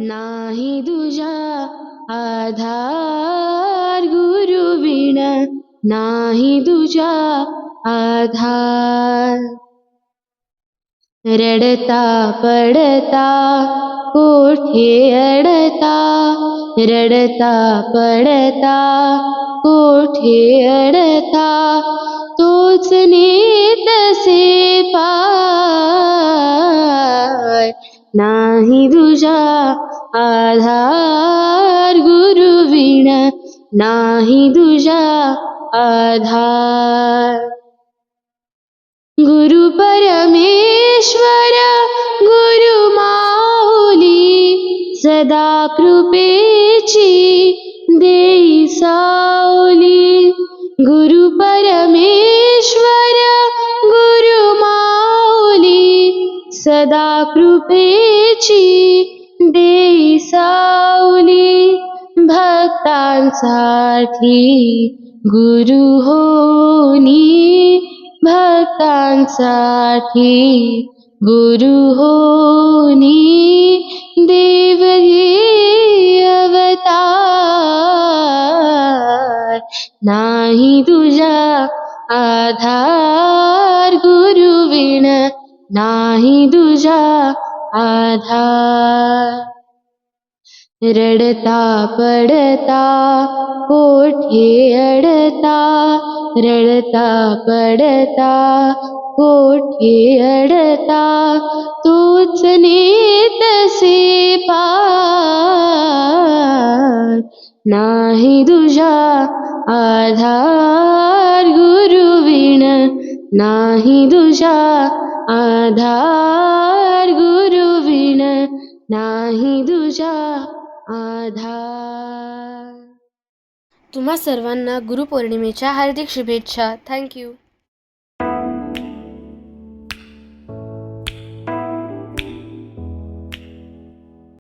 नाही दुजा आधार गुरु विण नाही दुजा आधार. रडता पडता कोठे अडता? रडता पडता कोठे अडता? तोच नेतसे पाय. नाही दुजा आधार गुरु विण नाही दुजा आधार। गुरु परमेश्वर गुरु माऊली सदा कृपेची देई सावली सदा कृपेची देई सावली भक्तांसाठी गुरु होनी भक्तांसाठी गुरु होनी देवगी अवतार नाही तुझा आधार गुरुविण नाही तुझा आधार. रडता पडता कोठे अडता? रडता पडता कोठे अडता? तोच नेतसे पार. नाही तुझा आधार गुरु विण नाही दुजा आधार गुरुविण नाही दुजा आधार. तुम्हा सर्वांना गुरुपौर्णिमेच्या हार्दिक शुभेच्छा. थँक्यू